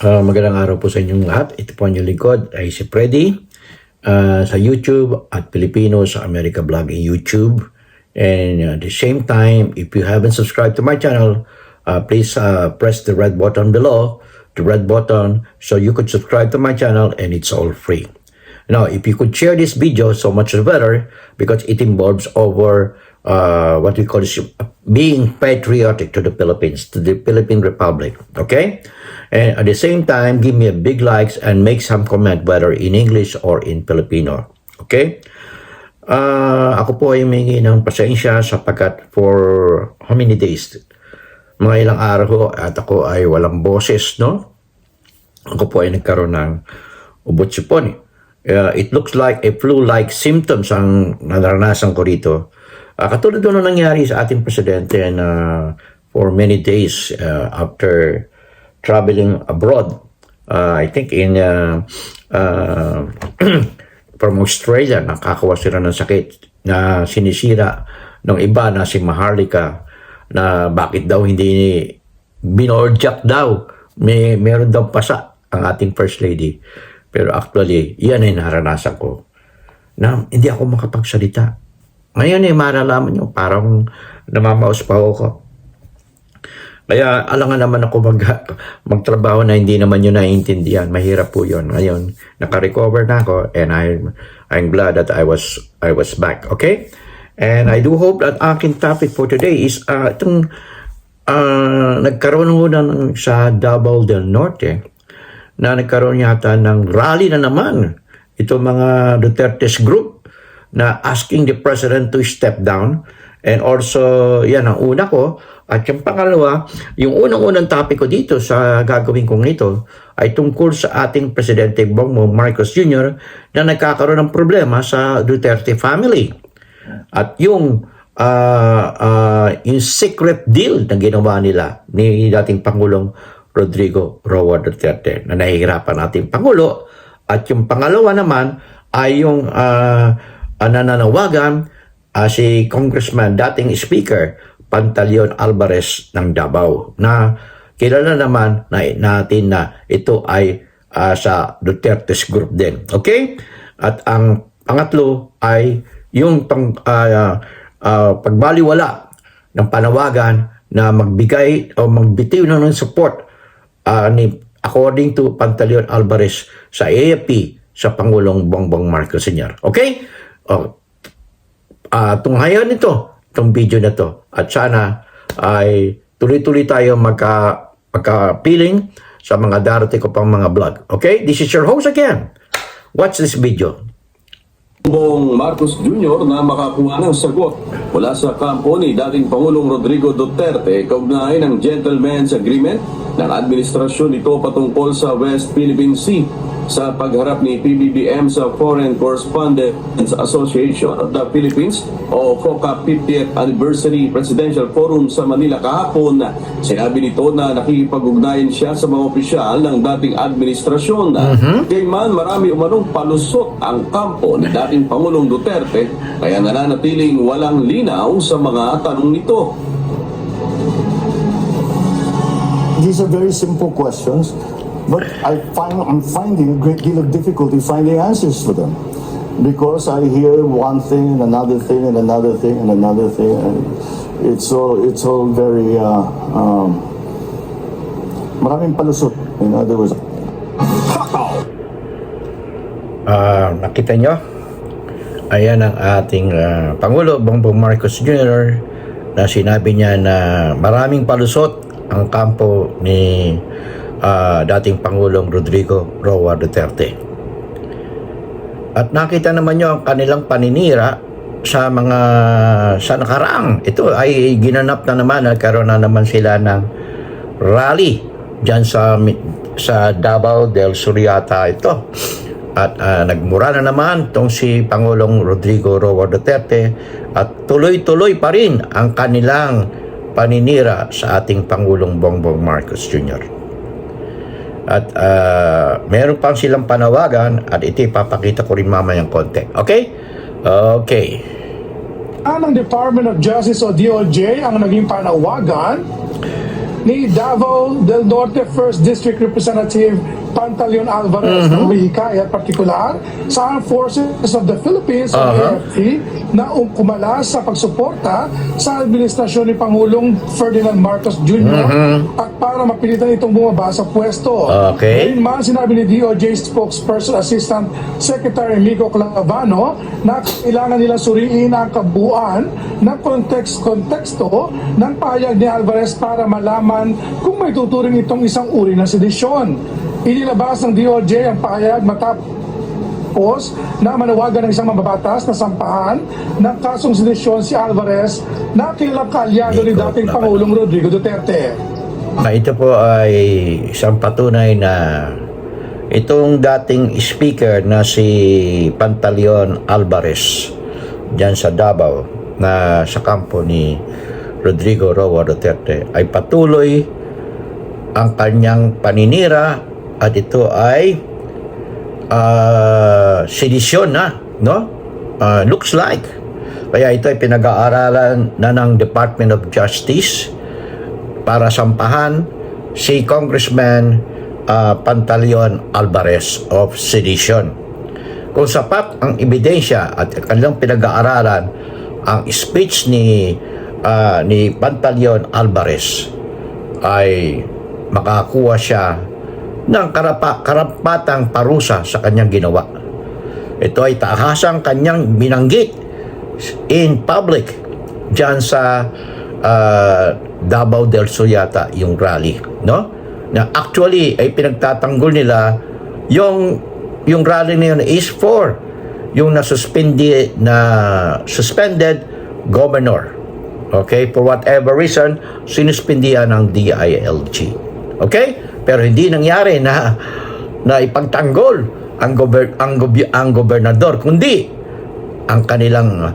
Uh, magandang araw po sa inyong lahat. Ito po ang inyong lingkod ay si Freddy uh, sa YouTube at Filipino sa America Vlog in YouTube. And uh, at the same time, if you haven't subscribed to my channel, uh, please uh, press the red button below, the red button, so you could subscribe to my channel and it's all free. Now, if you could share this video, so much better because it involves over uh, what we call is being patriotic to the Philippines, to the Philippine Republic. Okay? And at the same time, give me a big likes and make some comment whether in English or in Filipino. Okay? Uh, ako po ay humingi ng pasensya sapagkat for how many days? Mga ilang araw ko at ako ay walang boses, no? Ako po ay nagkaroon ng ubot sipon. Uh, it looks like a flu-like symptoms ang naranasan ko rito. Uh, katulad doon na nangyari sa ating presidente na for many days uh, after traveling abroad. Uh, I think in uh, uh, from Australia, nakakawa sila ng sakit na sinisira ng iba na si Maharlika na bakit daw hindi binorjak daw. May, meron daw pasa ang ating First Lady. Pero actually, yan ay naranasan ko na hindi ako makapagsalita. Ngayon eh, maralaman nyo, parang namamaos pa ako. Kaya alangan naman ako mag, magtrabaho na hindi naman yun naiintindihan. Mahirap po yun. Ngayon, naka-recover na ako and I'm, I'm glad that I was, I was back. Okay? And I do hope that aking topic for today is uh, itong uh, nagkaroon muna ng, sa Davao del Norte na nagkaroon yata ng rally na naman itong mga Duterte's group na asking the president to step down. And also, yan ang una ko. At yung pangalawa, yung unang-unang topic ko dito sa gagawin kong ito ay tungkol sa ating Presidente Bongbong Marcos Jr. na nagkakaroon ng problema sa Duterte family. At yung uh, uh, yung secret deal na ginawa nila ni dating Pangulong Rodrigo Roa Duterte na nahihirapan nating Pangulo. At yung pangalawa naman ay yung uh, nananawagan uh, si Congressman, dating Speaker, Pantaleon Alvarez ng Davao na kilala naman na, natin na ito ay uh, sa Duterte's group din. Okay? At ang pangatlo ay yung pang, uh, uh, pagbaliwala ng panawagan na magbigay o magbitiw ng support uh, ni according to Pantaleon Alvarez sa AFP sa Pangulong Bongbong Marcos Sr. Okay? Oh, uh, tunghayan nito, itong video na to. At sana ay tuloy-tuloy tayo magka, magka-piling sa mga darating ko pang mga vlog. Okay? This is your host again. Watch this video. Bongbong Marcos Jr. na makakuha ng sagot mula sa kampo ni dating Pangulong Rodrigo Duterte kaugnay ng Gentleman's Agreement ng administrasyon nito patungkol sa West Philippine Sea sa pagharap ni PBBM sa Foreign Correspondents Association of the Philippines o FOCA 50th Anniversary Presidential Forum sa Manila kahapon. Sinabi nito na nakikipag-ugnayan siya sa mga opisyal ng dating administrasyon. Gayman marami umanong palusot ang kampo ni dating Pangulong Duterte kaya nananatiling walang linaw sa mga tanong nito. These are very simple questions, but I find I'm finding a great deal of difficulty finding answers for them. Because I hear one thing and another thing and another thing and another thing, and it's all it's all very uh, um, maraming palusot. In other words, Ah, nakita nyo? Ayan ang ating ah, Pangulo Bongbong Marcos Jr. na sinabi niya na maraming palusot ang kampo ni ah, dating Pangulong Rodrigo Roa Duterte. At nakita naman nyo ang kanilang paninira sa mga sa nakaraang. Ito ay ginanap na naman, nagkaroon na naman sila ng rally dyan sa sa Davao del Suriata ito. At ah, nagmura na naman tong si Pangulong Rodrigo Roa Duterte at tuloy-tuloy pa rin ang kanilang paninira sa ating Pangulong Bongbong Marcos Jr. At ah, meron pang silang panawagan at ito ipapakita ko rin mamayang konti. Okay? Okay. ng Department of Justice o DOJ ang naging panawagan ni Davao del Norte 1st District Representative Pantaleon Alvarez na humihikayat partikular sa Armed Forces of the Philippines o Aha. AFP na kumalas sa pagsuporta sa administrasyon ni Pangulong Ferdinand Marcos Jr. at para mapilitan itong bumaba sa pwesto. Okay. Gayunman, sinabi ni DOJ spokesperson Assistant Secretary Mico Clavano na kailangan nila suriin ang kabuuan ng kontekst konteksto ng payag ni Alvarez para malaman kung may tuturing itong isang uri ng sedisyon. Inilabas ng DOJ ang payag matapos na manawagan ng isang mababatas na sampahan ng kasong sedisyon si Alvarez na kilalang kaalyado ni dating. Pangulong Rodrigo Duterte. Na ito po ay isang patunay na itong dating speaker na si Pantaleon Alvarez dyan sa Davao na sa kampo ni Rodrigo Roa Duterte ay patuloy ang kanyang paninira at ito ay ah sedisyon na, no? Ah, looks like. Kaya ito ay pinag-aaralan na ng Department of Justice para sampahan si Congressman ah, Pantaleon Alvarez of Sedition. Kung sapat ang ebidensya at kanilang pinag-aaralan ang speech ni ah, ni Pantaleon Alvarez ay makakuha siya ng karapa, karapatang parusa sa kanyang ginawa. Ito ay tahasang kanyang binanggit in public dyan sa ah, Davao del Sur yata yung rally, no? Na actually ay pinagtatanggol nila yung yung rally na yun is for yung nasuspindi na suspended governor. Okay? For whatever reason, sinuspindihan ng DILG. Okay? Pero hindi nangyari na na ipagtanggol ang gober ang, goby- ang gobernador kundi ang kanilang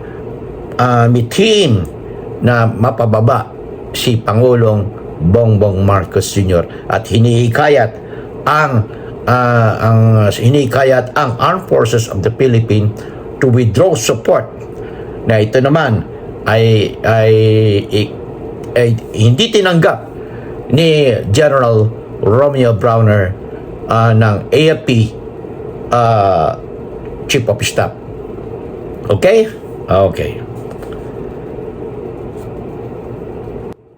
uh, team na mapababa si Pangulong Bongbong Marcos Jr. at hinihikayat ang ah, ang hinihikayat ang Armed Forces of the Philippines to withdraw support na ito naman ay ay, ay, ay hindi tinanggap ni General Romeo Browner ah, ng AFP ah, Chief of Staff. Okay? Okay.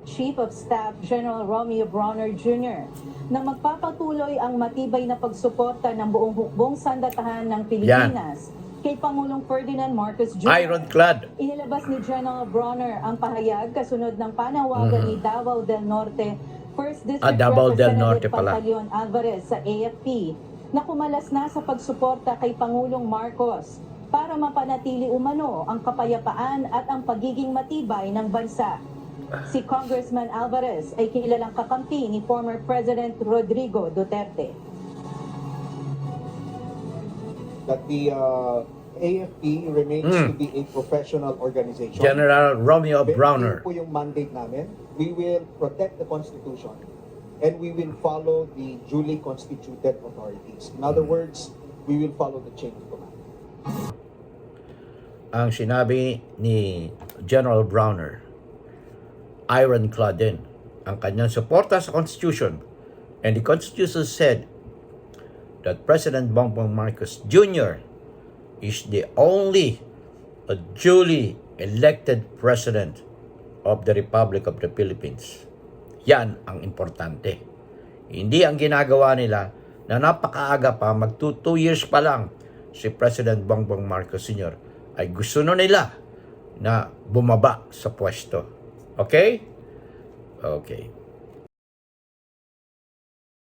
Chief of Staff General Romeo Bronner Jr. na magpapatuloy ang matibay na pagsuporta ng buong hukbong sandatahan ng Pilipinas kay Pangulong Ferdinand Marcos Jr. Ironclad. Inilabas ni General Bronner ang pahayag kasunod ng panawagan ni Davao del Norte First District. Ah, Davao del Norte pala. Pantaleon Alvarez sa AFP na kumalas na sa pagsuporta kay Pangulong Marcos para mapanatili umano ang kapayapaan at ang pagiging matibay ng bansa. Si Congressman Alvarez ay kilalang kakampi ni former President Rodrigo Duterte. that the uh, AFP remains Mm. to be a professional organization. General Romeo Very Browner. clear po yung mandate namin. We will protect the Constitution and we will follow the duly constituted authorities. In other Hmm. words, we will follow the chain of command. ang sinabi ni General Browner, ironclad din ang kanyang suporta sa Constitution. And the Constitution said that President Bongbong Marcos Jr. is the only duly elected President of the Republic of the Philippines. Yan ang importante. Hindi ang ginagawa nila na napakaaga pa, mag 2 years pa lang si President Bongbong Marcos Sr. ay gusto na nila na bumaba sa pwesto. Okay? Okay.